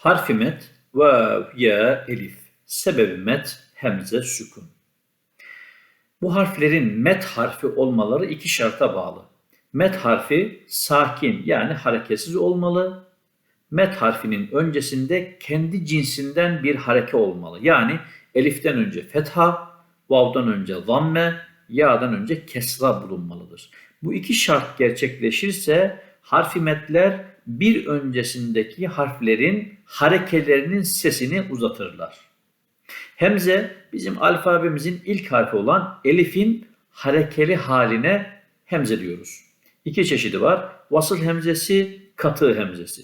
Harfi met, vav, ya, elif. Sebebi met, hemze, sükun. Bu harflerin met harfi olmaları iki şarta bağlı. Met harfi sakin yani hareketsiz olmalı. Met harfinin öncesinde kendi cinsinden bir hareke olmalı. Yani eliften önce fetha, vav'dan önce zamme, ya'dan önce kesra bulunmalıdır. Bu iki şart gerçekleşirse harfi metler bir öncesindeki harflerin harekelerinin sesini uzatırlar. Hemze bizim alfabemizin ilk harfi olan elifin harekeli haline hemze diyoruz. İki çeşidi var. Vasıl hemzesi, katı hemzesi.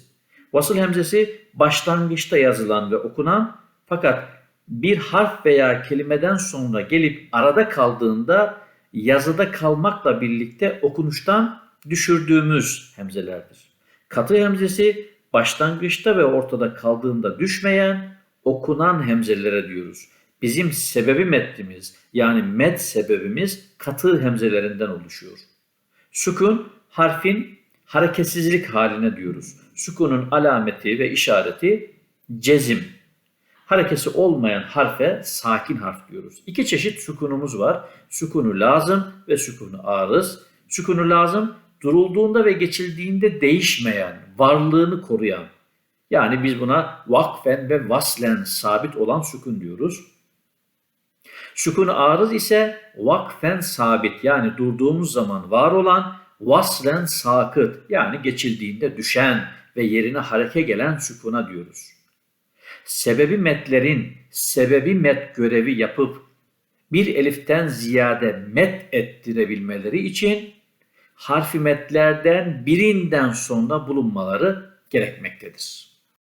Vasıl hemzesi başlangıçta yazılan ve okunan fakat bir harf veya kelimeden sonra gelip arada kaldığında yazıda kalmakla birlikte okunuştan düşürdüğümüz hemzelerdir. Katı hemzesi başlangıçta ve ortada kaldığında düşmeyen okunan hemzelere diyoruz. Bizim sebebi metnimiz yani met sebebimiz katı hemzelerinden oluşuyor. Sükun harfin hareketsizlik haline diyoruz. Sükunun alameti ve işareti cezim. Harekesi olmayan harfe sakin harf diyoruz. İki çeşit sükunumuz var. Sükunu lazım ve sükunu arız. Sükunu lazım durulduğunda ve geçildiğinde değişmeyen, varlığını koruyan. Yani biz buna vakfen ve vaslen sabit olan sükun diyoruz. Sükun arız ise vakfen sabit yani durduğumuz zaman var olan vaslen sakıt yani geçildiğinde düşen ve yerine hareke gelen sükuna diyoruz. Sebebi metlerin sebebi met görevi yapıp bir eliften ziyade met ettirebilmeleri için harfi metlerden birinden sonra bulunmaları gerekmektedir.